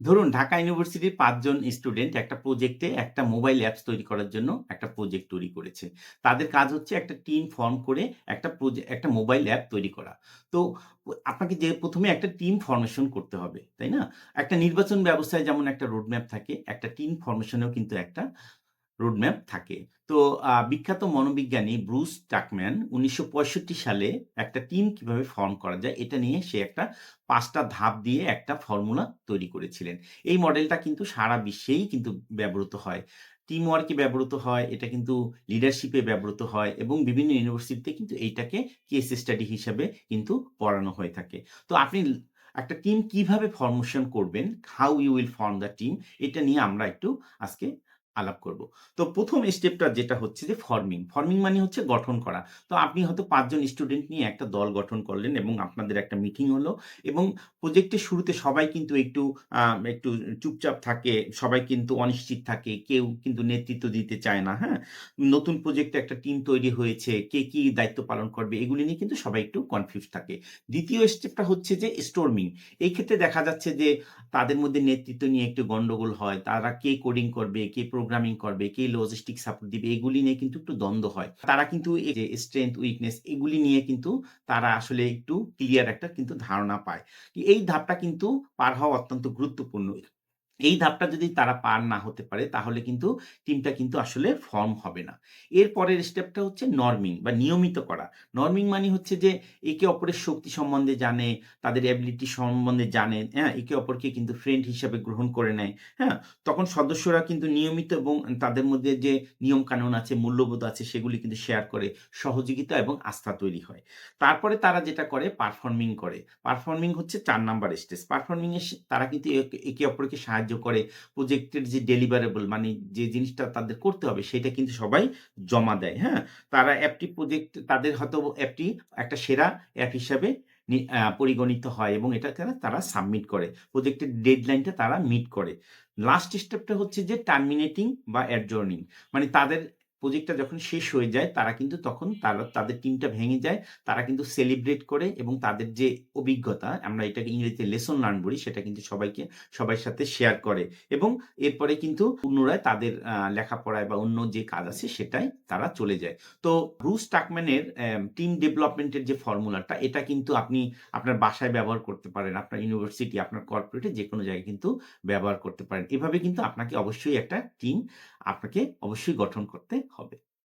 ধরুন ঢাকা ইউনিভার্সিটির পাঁচজন স্টুডেন্ট একটা প্রজেক্টে একটা মোবাইল অ্যাপস তৈরি করার জন্য একটা প্রজেক্ট তৈরি করেছে। তাদের কাজ হচ্ছে একটা টিম ফর্ম করে একটা প্রোজেক্ট একটা মোবাইল অ্যাপ তৈরি করা। তো আপনাকে যে প্রথমে একটা টিম ফর্মেশন করতে হবে, তাই না? একটা নির্বাচন ব্যবস্থায় যেমন একটা রোডম্যাপ থাকে, একটা টিম ফর্মেশনেও কিন্তু একটা রোডম্যাপ থাকে। তো বিখ্যাত মনোবিজ্ঞানী ব্রুস টাকম্যান ১৯৬৫ সালে একটা টিম কীভাবে ফর্ম করা যায় এটা নিয়ে সে একটা পাঁচটা ধাপ দিয়ে একটা ফর্মুলা তৈরি করেছিলেন। এই মডেলটা কিন্তু সারা বিশ্বেই কিন্তু ব্যবহৃত হয়। টিম ওয়ার্ক ব্যবহৃত হয়, এটা কিন্তু লিডারশিপে ব্যবহৃত হয় এবং বিভিন্ন ইউনিভার্সিটিতে কিন্তু এইটাকে কেস স্টাডি হিসাবে কিন্তু পড়ানো হয়ে থাকে। তো আপনি একটা টিম কীভাবে ফরমেশন করবেন, how you will form the team এটা নিয়ে আমরা একটু আজকে আলাপ করব। তো প্রথম স্টেপটা যেটা হচ্ছে যে ফর্মিং। ফর্মিং মানে হচ্ছে গঠন করা। তো আপনি হয়তো পাঁচজন স্টুডেন্ট নিয়ে একটা দল গঠন করলেন এবং আপনাদের একটা মিটিং হলো এবং প্রজেক্টের শুরুতে সবাই কিন্তু একটু একটু চুপচাপ থাকে, সবাই কিন্তু অনিশ্চিত থাকে। কেউ কিন্তু নেতৃত্ব দিতে চায় না, হ্যাঁ? নতুন প্রজেক্টে একটা টিম তৈরি হয়েছে, কে কি দায়িত্ব পালন করবে এগুলি নিয়ে কিন্তু সবাই একটু কনফিউজ থাকে। দ্বিতীয় স্টেপটা হচ্ছে যে স্টর্মিং। এই ক্ষেত্রে দেখা যাচ্ছে যে তাদের মধ্যে নেতৃত্ব নিয়ে একটু গন্ডগোল হয়। তারা কে কোডিং করবে, কে প্রোগ্রামিং করবে, কে লজিস্টিক সাপোর্ট দিবে এগুলি নিয়ে কিন্তু একটু দ্বন্দ্ব হয়। তারা কিন্তু এই যে স্ট্রেংথ, উইকনেস এগুলি নিয়ে কিন্তু তারা আসলে একটু ক্লিয়ার একটা কিন্তু ধারণা পায়। এই ধাপটা কিন্তু পার হওয়া অত্যন্ত গুরুত্বপূর্ণ। এই ধাপটা যদি তারা পার না হতে পারে তাহলে কিন্তু টিমটা কিন্তু আসলে ফর্ম হবে না। এর পরের স্টেপটা হচ্ছে নর্মিং বা নিয়মিত করা। নর্মিং মানে হচ্ছে যে একে অপরের শক্তি সম্বন্ধে জানে, তাদের এবিলিটি সম্বন্ধে জানে, হ্যাঁ? একে অপরকে কিন্তু ফ্রেন্ড হিসাবে গ্রহণ করে নেয়, হ্যাঁ? তখন সদস্যরা কিন্তু নিয়মিত এবং তাদের মধ্যে যে নিয়ম কানুন আছে, মূল্যবোধ আছে সেগুলি কিন্তু শেয়ার করে সহযোগিতা এবং আস্থা তৈরি হয়। তারপরে তারা যেটা করে পারফর্মিং করে। পারফর্মিং হচ্ছে চার নাম্বার স্টেজ। পারফর্মিং এ তারা কিন্তু একে অপরকে সাহায্য করে প্রজেক্টের যে ডেলিভারেবল মানে যে জিনিসটা তাদের করতে হবে সেটা কিন্তু সবাই জমা দেয়, হ্যাঁ? তারা অ্যাপটি প্রজেক্ট তাদের হয়তো অ্যাপটি একটা সেরা অ্যাপ হিসাবে পরিগণিত হয় এবং এটাকে তারা সাবমিট করে। প্রজেক্টের ডেডলাইনটা তারা মিট করে। লাস্ট স্টেপটা হচ্ছে যে টার্মিনেটিং বা অ্যাডজর্নিং মানে তাদের প্রজেক্টটা যখন শেষ হয়ে যায় তারা কিন্তু তখন তারা তাদের টিমটা ভেঙে যায়। তারা কিন্তু সেলিব্রেট করে এবং তাদের যে অভিজ্ঞতা আমরা এটাকে ইংরেজিতে লেসন লার্ন বলি সেটা কিন্তু সবাইকে সবার সাথে শেয়ার করে এবং এরপরে কিন্তু পুনরায় তাদের লেখাপড়ায় বা অন্য যে কাজ আছে সেটাই তারা চলে যায়। তো ব্রুস টাকম্যানের টিম ডেভেলপমেন্টের যে ফর্মুলাটা এটা কিন্তু আপনি আপনার বাসায় ব্যবহার করতে পারেন। আপনার ইউনিভার্সিটি, আপনার কর্পোরেটে যে কোনো জায়গায় কিন্তু ব্যবহার করতে পারেন। এভাবে কিন্তু আপনাকে অবশ্যই একটা টিম আপনাকে অবশ্যই গঠন করতে হবে।